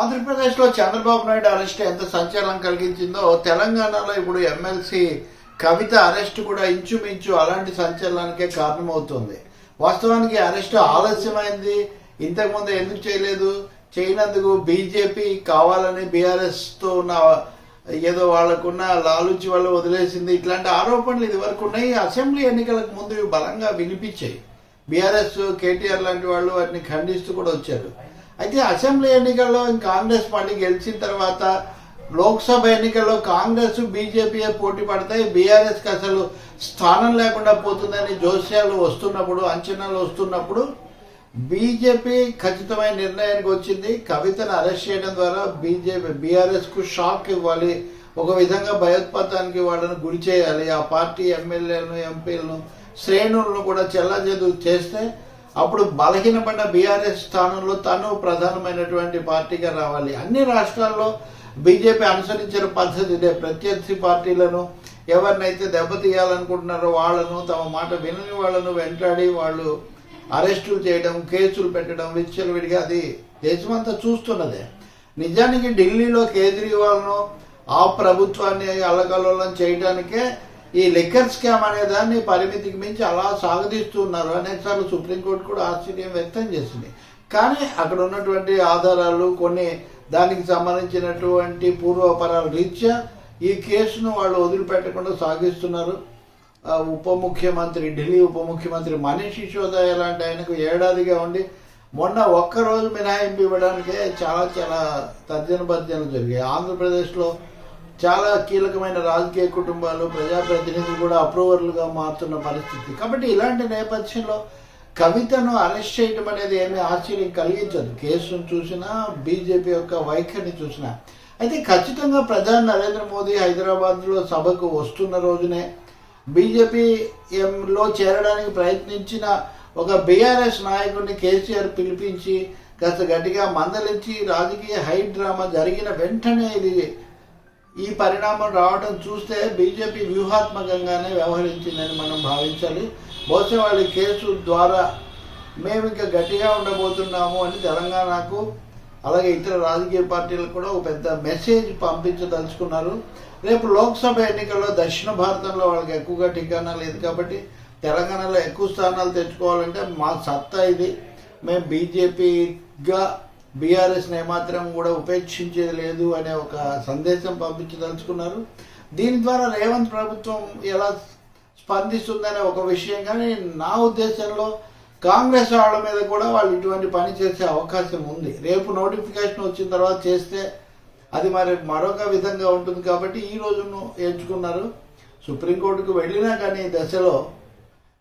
ఆంధ్రప్రదేశ్లో చంద్రబాబు నాయుడు అరెస్ట్ ఎంత సంచలనం కలిగించిందో తెలంగాణలో ఇప్పుడు ఎమ్మెల్సీ కవిత అరెస్ట్ కూడా ఇంచుమించు అలాంటి సంచలనానికే కారణమవుతుంది. వాస్తవానికి అరెస్ట్ ఆలస్యమైంది. ఇంతకుముందు ఎందుకు చేయలేదు? చేయనందుకు బీజేపీ కావాలని బీఆర్ఎస్తో ఉన్న ఏదో వాళ్ళకున్న లాలుచి వల్ల వదిలేసింది. ఇట్లాంటి ఆరోపణలు ఇది వరకు ఉన్నాయి. అసెంబ్లీ ఎన్నికలకు ముందు బలంగా వినిపించాయి. బీఆర్ఎస్ కేటీఆర్ లాంటి వాళ్ళు వాటిని ఖండిస్తూ కూడా వచ్చారు. అయితే అసెంబ్లీ ఎన్నికల్లో కాంగ్రెస్ పార్టీ గెలిచిన తర్వాత లోక్సభ ఎన్నికల్లో కాంగ్రెస్ బీజేపీ పోటీ పడతాయి బీఆర్ఎస్కి అసలు స్థానం లేకుండా పోతుందని జోస్యాలు వస్తున్నప్పుడు అంచనాలు వస్తున్నప్పుడు బీజేపీ ఖచ్చితమైన నిర్ణయానికి వచ్చింది. కవితను అరెస్ట్ చేయడం ద్వారా బీజేపీ బీఆర్ఎస్కు షాక్ ఇవ్వాలి. ఒక విధంగా భయోత్పాతానికి వాళ్ళని గురి చేయాలి. ఆ పార్టీ ఎమ్మెల్యేలను ఎంపీలను శ్రేణులను కూడా చెల్లాచెదు చేస్తే అప్పుడు బలహీనపడిన బీఆర్ఎస్ స్థానంలో తను ప్రధానమైనటువంటి పార్టీగా రావాలి. అన్ని రాష్ట్రాల్లో బీజేపీ అనుసరించిన పద్ధతి ఇదే. ప్రత్యర్థి పార్టీలను ఎవరినైతే దెబ్బతీయాలనుకుంటున్నారో వాళ్ళను తమ మాట వినని వాళ్ళను వెంటాడి వాళ్ళు అరెస్టులు చేయడం కేసులు పెట్టడం విచ్చలవిడిగా అది దేశమంతా చూస్తున్నదే. నిజానికి ఢిల్లీలో కేజ్రీవాల్ను ఆ ప్రభుత్వాన్ని అల్లకల్లోలం చేయడానికే ఈ లిక్కర్ స్కామ్ అనే దాన్ని పరిమితికి మించి అలా సాగదీస్తున్నారు అనేకసార్లు సుప్రీంకోర్టు కూడా ఆశ్చర్యం వ్యక్తం చేసింది. కానీ అక్కడ ఉన్నటువంటి ఆధారాలు కొన్ని దానికి సంబంధించినటువంటి పూర్వపరాల రీత్యా ఈ కేసును వాళ్ళు వదిలిపెట్టకుండా సాగిస్తున్నారు. ఉప ముఖ్యమంత్రి ఢిల్లీ ఉప ముఖ్యమంత్రి మనీష్ సిసోదియా లాంటి ఆయనకు ఏడాదిగా ఉండి మొన్న ఒక్కరోజు మినహాయింపు ఇవ్వడానికే చాలా చాలా తర్జన భర్జనలు జరిగాయి. ఆంధ్రప్రదేశ్లో చాలా కీలకమైన రాజకీయ కుటుంబాలు ప్రజాప్రతినిధులు కూడా అప్రూవర్లుగా మారుతున్న పరిస్థితి. కాబట్టి ఇలాంటి నేపథ్యంలో కవితను అరెస్ట్ చేయడం అనేది ఏమీ ఆశ్చర్యం కలిగించదు. కేసును చూసినా బీజేపీ యొక్క వైఖరిని చూసినా. అయితే ఖచ్చితంగా ప్రధాని నరేంద్ర మోదీ హైదరాబాద్లో సభకు వస్తున్న రోజునే బీజేపీ చేరడానికి ప్రయత్నించిన ఒక బీఆర్ఎస్ నాయకుడిని కేసీఆర్ పిలిపించి కాస్త గట్టిగా మందలించి రాజకీయ హై డ్రామా జరిగిన వెంటనే ఇది ఈ పరిణామం రావడం చూస్తే బీజేపీ వ్యూహాత్మకంగానే వ్యవహరించిందని మనం భావించాలి. బహుశా వాళ్ళ కేసు ద్వారా మేము ఇంకా గట్టిగా ఉండబోతున్నాము అని తెలంగాణకు అలాగే ఇతర రాజకీయ పార్టీలకు కూడా ఒక పెద్ద మెసేజ్ పంపించదలుచుకున్నారు. రేపు లోక్సభ ఎన్నికల్లో దక్షిణ భారతంలో వాళ్ళకి ఎక్కువగా ఠికానా లేదు కాబట్టి తెలంగాణలో ఎక్కువ స్థానాలు తెచ్చుకోవాలంటే మా సత్తా ఇది. మేము బీజేపీగా బీఆర్ఎస్ని ఏమాత్రం కూడా ఉపేక్షించేది లేదు అనే ఒక సందేశం పంపించదలుచుకున్నారు. దీని ద్వారా రేవంత్ ప్రభుత్వం ఎలా స్పందిస్తుందనే ఒక విషయం కానీ నా ఉద్దేశంలో కాంగ్రెస్ వాళ్ళ మీద కూడా వాళ్ళు ఇటువంటి పని చేసే అవకాశం ఉంది. రేపు నోటిఫికేషన్ వచ్చిన తర్వాత చేస్తే అది మరి మరొక విధంగా ఉంటుంది కాబట్టి ఈ రోజును ఎంచుకున్నారు. సుప్రీంకోర్టుకు వెళ్ళినా కానీ దశలో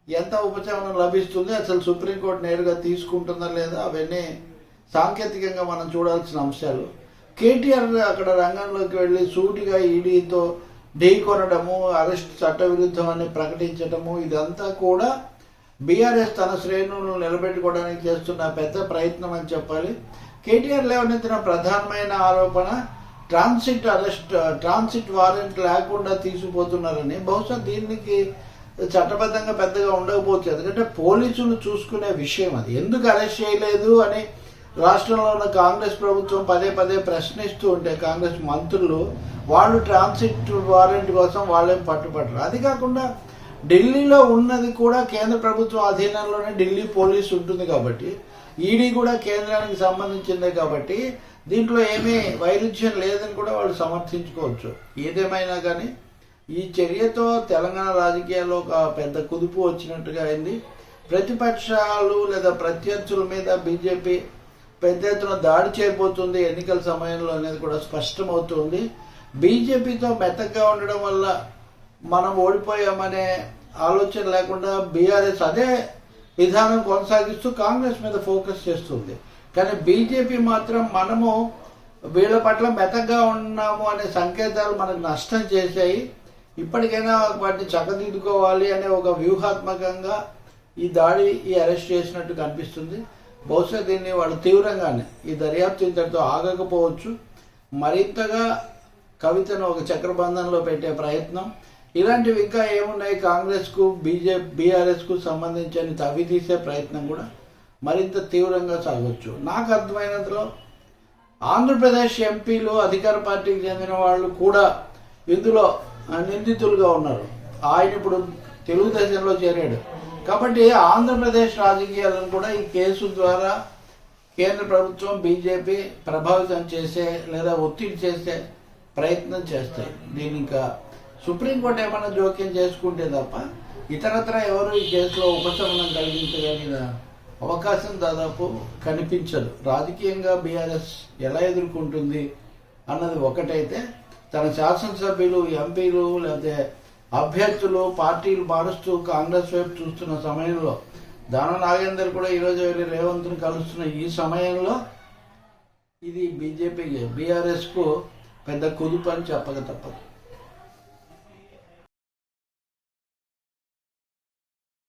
ఎంత ఉపశమనం లభిస్తుంది అసలు సుప్రీంకోర్టు నేరుగా తీసుకుంటుందా లేదా అవన్నీ సాంకేతికంగా మనం చూడాల్సిన అంశాలు. కేటీఆర్ అక్కడ రంగంలోకి వెళ్ళి సూటిగా ఈడీతో ఢీ కొనడము అరెస్ట్ చట్టవిరుద్ధం అని ప్రకటించడము ఇదంతా కూడా బీఆర్ఎస్ తన శ్రేణులను నిలబెట్టుకోవడానికి చేస్తున్న పెద్ద ప్రయత్నం అని చెప్పాలి. కేటీఆర్ లేవనెత్తిన ప్రధానమైన ఆరోపణ ట్రాన్సిట్ అరెస్ట్ ట్రాన్సిట్ వారెంట్ లేకుండా తీసుకుపోతున్నారని బహుశా దీనికి చట్టబద్ధంగా పెద్దగా ఉండకపోవచ్చు. ఎందుకంటే పోలీసులు చూసుకునే విషయం అది. ఎందుకు అరెస్ట్ చేయలేదు అని రాష్ట్రంలో ఉన్న కాంగ్రెస్ ప్రభుత్వం పదే పదే ప్రశ్నిస్తూ ఉంటే కాంగ్రెస్ మంత్రులు వాళ్ళు ట్రాన్సిట్ వారెంట్ కోసం వాళ్ళేం పట్టుబడరు. అది కాకుండా ఢిల్లీలో ఉన్నది కూడా కేంద్ర ప్రభుత్వం అధీనంలోనే ఢిల్లీ పోలీస్ ఉంటుంది కాబట్టి ఈడీ కూడా కేంద్రానికి సంబంధించిందే కాబట్టి దీంట్లో ఏమీ వైరుధ్యం లేదని కూడా వాళ్ళు సమర్థించుకోవచ్చు. ఏదేమైనా కానీ ఈ చర్యతో తెలంగాణ రాజకీయాల్లో ఒక పెద్ద కుదుపు వచ్చినట్టుగా అయింది. ప్రతిపక్షాలు లేదా ప్రత్యర్థుల మీద బీజేపీ పెద్ద ఎత్తున దాడి చేయబోతుంది ఎన్నికల సమయంలో అనేది కూడా స్పష్టమవుతుంది. బీజేపీతో మెత్తగా ఉండడం వల్ల మనం ఓడిపోయామనే ఆలోచన లేకుండా బీఆర్ఎస్ అదే విధానం కొనసాగిస్తూ కాంగ్రెస్ మీద ఫోకస్ చేస్తుంది. కానీ బీజేపీ మాత్రం మనము వీళ్ళ పట్ల మెతగా ఉన్నాము అనే సంకేతాలు మనకు నష్టం చేశాయి. ఇప్పటికైనా వాటిని చక్కదిద్దుకోవాలి అనే ఒక వ్యూహాత్మకంగా ఈ దాడి ఈ అరెస్ట్ చేసినట్టు కనిపిస్తుంది. బహుశా దీన్ని వాళ్ళు తీవ్రంగానే ఈ దర్యాప్తు ఇంతటితో ఆగకపోవచ్చు. మరింతగా కవితను ఒక చక్రబంధంలో పెట్టే ప్రయత్నం. ఇలాంటివి ఇంకా ఏమున్నాయి? కాంగ్రెస్కు బీజే బీఆర్ఎస్కు సంబంధించి తవ్వి తీసే ప్రయత్నం కూడా మరింత తీవ్రంగా సాగొచ్చు. నాకు అర్థమైనంతలో ఆంధ్రప్రదేశ్ ఎంపీలు అధికార పార్టీకి చెందిన వాళ్ళు కూడా ఇందులో నిందితులుగా ఉన్నారు. ఆయన ఇప్పుడు తెలుగుదేశంలో చేరాడు. కాబట్టి ఆంధ్రప్రదేశ్ రాజకీయాలను కూడా ఈ కేసు ద్వారా కేంద్ర ప్రభుత్వం బీజేపీ ప్రభావితం చేసే లేదా ఒత్తిడి చేసే ప్రయత్నం చేస్తాయి. దీని ఇంకా సుప్రీంకోర్టు ఏమైనా జోక్యం చేసుకుంటే తప్ప ఇతరత్ర ఎవరు ఈ కేసులో ఉపశమనం కలిగించగలిగిన అవకాశం దాదాపు కనిపించదు. రాజకీయంగా బీఆర్ఎస్ ఎలా ఎదుర్కొంటుంది అన్నది ఒకటైతే తన శాసనసభ్యులు ఎంపీలు లేకపోతే అభ్యర్థులు పార్టీలు మారుస్తూ కాంగ్రెస్ వైపు చూస్తున్న సమయంలో దాన నాగేందర్ కూడా ఈరోజు వెళ్ళి రేవంత్ని కలుస్తున్న ఈ సమయంలో ఇది బీజేపీకి బీఆర్ఎస్కు పెద్ద కుదుపు అని చెప్పక తప్పదు.